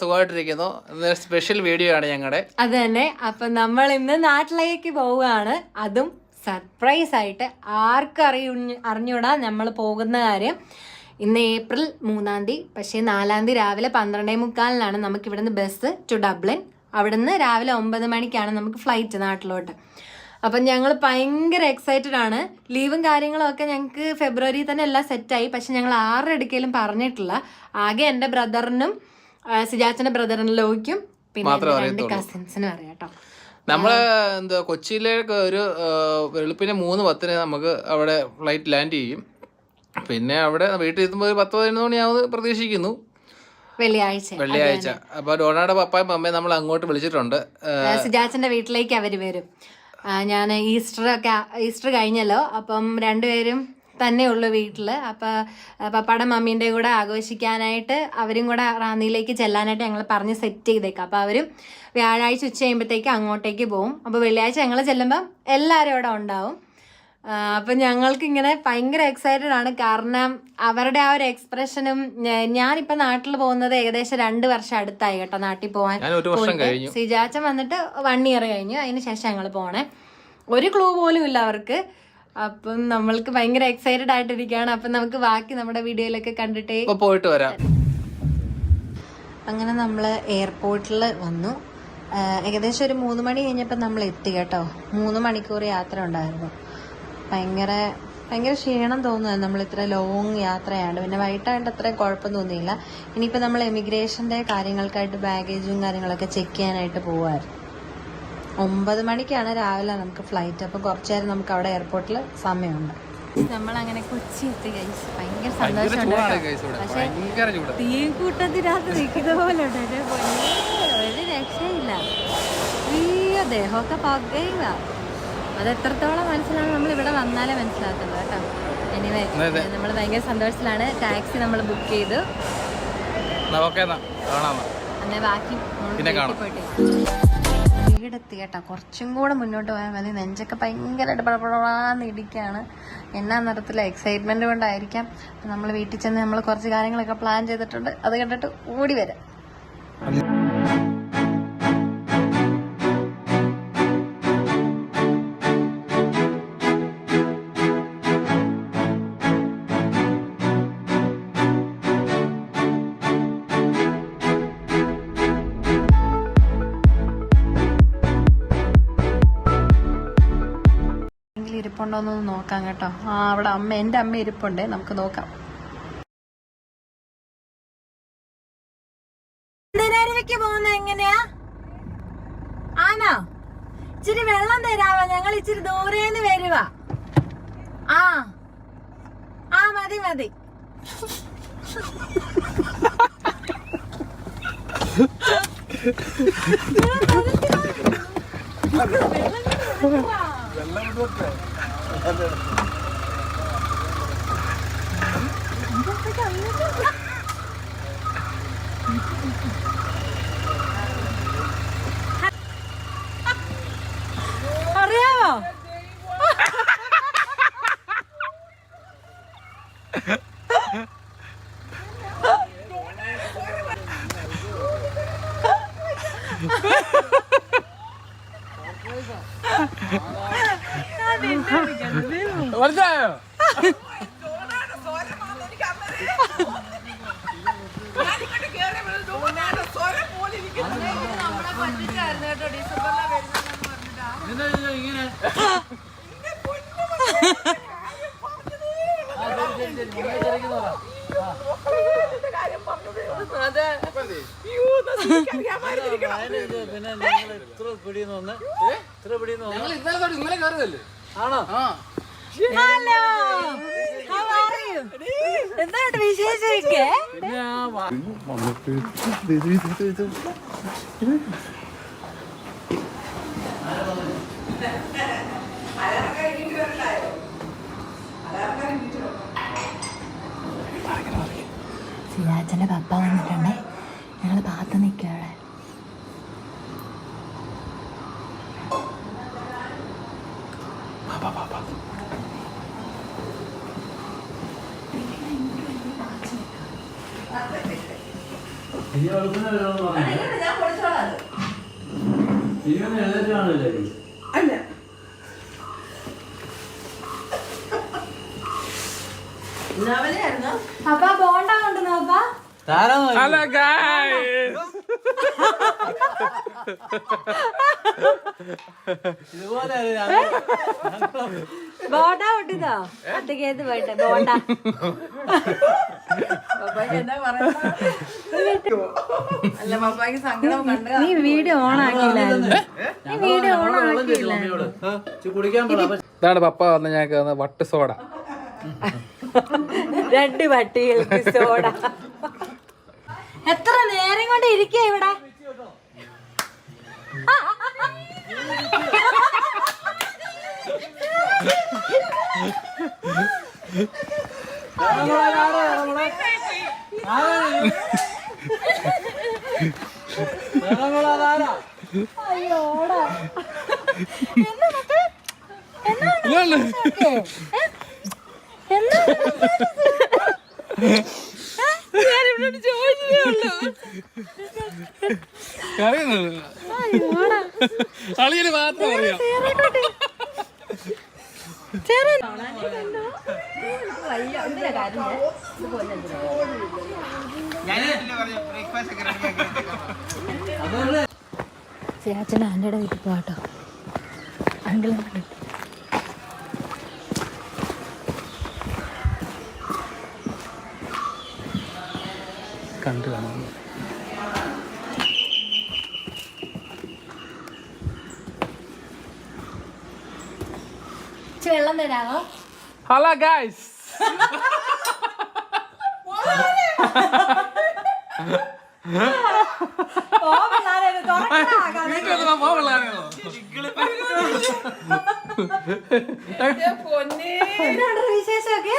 സുഖമായിട്ടിരിക്കുന്നു. Special video ആണ് ഞങ്ങളുടെ അത് തന്നെ അപ്പൊ നമ്മൾ ഇന്ന് നാട്ടിലേക്ക് പോവുകയാണ്. അതും സർപ്രൈസ് ആയിട്ട് ആർക്കും അറിയു അറിഞ്ഞൂടാ നമ്മൾ പോകുന്ന കാര്യം. ഇന്ന് ഏപ്രിൽ മൂന്നാം തീയതി പക്ഷേ നാലാം തീയതി രാവിലെ പന്ത്രണ്ടേ മുക്കാലിനാണ് നമുക്ക് ഇവിടുന്ന് ബസ് ടു ഡബ്ലിൻ അവിടുന്ന് രാവിലെ ഒമ്പത് മണിക്കാണ് നമുക്ക് ഫ്ലൈറ്റ് നാട്ടിലോട്ട്. അപ്പം ഞങ്ങൾ ഭയങ്കര എക്സൈറ്റഡ് ആണ്. ലീവും കാര്യങ്ങളും ഒക്കെ ഞങ്ങൾക്ക് ഫെബ്രുവരി തന്നെ എല്ലാം സെറ്റായി പക്ഷെ ഞങ്ങൾ ആരുടെ അടുക്കലും പറഞ്ഞിട്ടില്ല. ആകെ എന്റെ ബ്രദറിനും സിജാച്ചന്റെ ബ്രദറിനും ലോയ്ക്കും പിന്നെ മാത്രമേ എന്റെ രണ്ട് അറിയത്തുള്ളൂ. കസിൻസിനും അറിയാം കേട്ടോ. നമ്മൾ എന്താ കൊച്ചിയിലേക്ക് ഒരു ആ, വെളുപ്പിന് മൂന്ന് പത്തിന് നമുക്ക് അവിടെ ഫ്ലൈറ്റ് ലാൻഡ് ചെയ്യും. പിന്നെ അവിടെ വീട്ടിൽ എത്തുമ്പോൾ ഒരു പത്ത് പതിനൊന്ന് മണിയാവുന്നത് പ്രതീക്ഷിക്കുന്നു. വെള്ളിയാഴ്ച. വെള്ളിയാഴ്ച. അപ്പോൾ ഡോണയുടെ പപ്പായും അമ്മയും നമ്മൾ അങ്ങോട്ട് വിളിച്ചിട്ടുണ്ട്. ആ, സിജാച്ചന്റെ വീട്ടിലേക്ക് അവർ വരും. ഞാൻ ഈസ്റ്റർ ഒക്കെ ഈസ്റ്റർ കഴിഞ്ഞല്ലോ. അപ്പം രണ്ടുപേരും തന്നെ ഉള്ളു വീട്ടിൽ അപ്പം പപ്പാടെ മമ്മീന്റെ കൂടെ ആഘോഷിക്കാനായിട്ട് അവരും കൂടെ റാന്നിയിലേക്ക് ചെല്ലാനായിട്ട് ഞങ്ങൾ പറഞ്ഞ് സെറ്റ് ചെയ്തേക്കാം. അപ്പോൾ അവരും വ്യാഴാഴ്ച ഉച്ച കഴിയുമ്പോഴത്തേക്ക് അങ്ങോട്ടേക്ക് പോകും അപ്പോൾ വെള്ളിയാഴ്ച ഞങ്ങൾ ചെല്ലുമ്പം എല്ലാവരും അവിടെ ഉണ്ടാവും. അപ്പം ഞങ്ങൾക്ക് ഇങ്ങനെ ഭയങ്കര എക്സൈറ്റഡ് ആണ്. കാരണം അവരുടെ ആ ഒരു എക്സ്പ്രഷനും ഞാനിപ്പോൾ ഞാനിപ്പോ നാട്ടിൽ പോകുന്നത് ഏകദേശം രണ്ട് വർഷം അടുത്തായി കേട്ടോ നാട്ടിൽ പോകാൻ സിജാച്ചൻ വന്നിട്ട് വൺ ഇയർ കഴിഞ്ഞു. അതിന് ശേഷം ഞങ്ങൾ പോകണേ ഒരു ക്ലൂ പോലും ഇല്ല അവർക്ക്. അപ്പം നമ്മൾക്ക് ഭയങ്കര എക്സൈറ്റഡ് ആയിട്ടിരിക്കുകയാണ്. അപ്പം നമുക്ക് ബാക്കി നമ്മുടെ വീഡിയോയിലൊക്കെ കണ്ടിട്ടേ പോയിട്ട് വരാം. അങ്ങനെ നമ്മൾ എയർപോർട്ടിൽ വന്നു. ഏകദേശം ഒരു മൂന്ന് മണി കഴിഞ്ഞപ്പോൾ നമ്മൾ എത്തി കേട്ടോ. മൂന്ന് മണിക്കൂർ യാത്ര ഉണ്ടായിരുന്നു. ഭയങ്കര ഭയങ്കര ക്ഷീണം തോന്നുന്നു. നമ്മൾ ഇത്ര ലോങ് യാത്രയാണ്. പിന്നെ വൈകിട്ടായിട്ട് അത്രയും കുഴപ്പം തോന്നിയില്ല. ഇനിയിപ്പോൾ നമ്മൾ എമിഗ്രേഷന്റെ കാര്യങ്ങൾക്കായിട്ട് ബാഗേജും കാര്യങ്ങളൊക്കെ ചെക്ക് ചെയ്യാനായിട്ട് പോവായിരുന്നു. ഒമ്പത് മണിക്കാണ് രാവിലെ നമുക്ക് ഫ്ലൈറ്റ് അപ്പോൾ കുറച്ചു നേരം നമുക്ക് അവിടെ എയർപോർട്ടിൽ സമയമുണ്ട്. നമ്മൾ അങ്ങനെ കൊച്ചി എത്തി കഴിച്ചു ഭയങ്കര സന്തോഷമുണ്ട് പക്ഷേ ഭയങ്കര ചൂട് തീ കൂട്ടത്തിനകത്ത് നിൽക്കുന്ന പോലെ ഉണ്ട് ഒരു രക്ഷയില്ല. അയ്യോ ദേഹമൊക്കെ പകയില്ല അത് എത്രത്തോളം മനസ്സിലാണ് നമ്മൾ ഇവിടെ വന്നാലേ മനസ്സിലാക്കുന്നത് കേട്ടോ. എനിവേ. നമ്മൾ ഭയങ്കര സന്തോഷത്തിലാണ്. ടാക്സി നമ്മൾ ബുക്ക് ചെയ്തു. ഓക്കെ എന്നാ. അങ്ങനെ ബാക്കി പിന്നെ കാണാം. വീടെത്തി കേട്ടോ കുറച്ചും കൂടെ മുന്നോട്ട് പോയാൽ മതി. നെഞ്ചൊക്കെ ഭയങ്കരമായിട്ട് പടപടാന്ന് ഇടിക്കുകയാണ് എന്നാ നിറത്തില്ല എക്സൈറ്റ്മെന്റ് കൊണ്ടായിരിക്കാം. നമ്മൾ വീട്ടിൽ ചെന്ന് നമ്മൾ കുറച്ച് കാര്യങ്ങളൊക്കെ പ്ലാൻ ചെയ്തിട്ടുണ്ട്. അത് കണ്ടിട്ട് ഓടി വരാം. എന്നൊന്ന് നോക്കാം കേട്ടോ. ആ അവിടെ അമ്മ എന്റെ അമ്മ ഇരിപ്പുണ്ടേ. നമുക്ക് നോക്കാം. പോകുന്ന എങ്ങനെയാ ആണോ? ഇച്ചിരി വെള്ളം തരാവോ? ഞങ്ങൾ ഇച്ചിരി ദൂരേന്ന് വരുക ആ. ആ മതി മതി. അറിയാമോ മനസ്സിലായോ നിങ്ങൾ ഇന്നലെ തൊട്ട് ഇന്നലെ കയറുകയല്ലേ ആണോ? ഹലോ? എന്താണ് പപ്പ വന്നിട്ടുണ്ടേ. ഞങ്ങൾ പാത്ത് നിൽക്കുകയാണ് ഇനി വെളുപ്പിന് വരുമെന്ന് പറഞ്ഞു. ഞാൻ കൊടുത്തോളാം അത്. ഇനിയൊന്നും എഴുന്നേറ്റ് കാണില്ലേ? അല്ല ഇന്നവനെയായിരുന്നോ അപ്പ ബോണ്ട കൊണ്ടുവന്നോ അപ്പ? ഹലോ ഗായ്സ് ഇതുപോലെ ബോണ്ട കൊണ്ടുവന്നോ? ഒറ്റയ്ക്ക് പോയിട്ട്? ബോണ്ട നീ വീഡിയോ ഓൺ ആക്കിയില്ലായിരുന്നു. പറ അപ്പൊ ഇതാണ് പപ്പ വന്ന് ഞങ്ങൾക്ക് വട്ട് സോഡ. രണ്ട് പട്ടികൾക്ക് സോഡ. എത്ര നേരം കൊണ്ട് ഇരിക്കുക ഇവിടെ? അയ്യോടാ ഞാനിവിടെ ചോദിച്ചതേ ഉള്ളൂ അയ്യോടാ. അളിയന് മാത്രം അറിയാം. ചേച്ചൻ ആന്റിയുടെ വീട്ടിൽ പോവാട്ടോ അങ്കിൾ കണ്ടു കാണാം. വെള്ളം തരാമോ ഹലോ ഗൈസ് വിശേഷമൊക്കെ?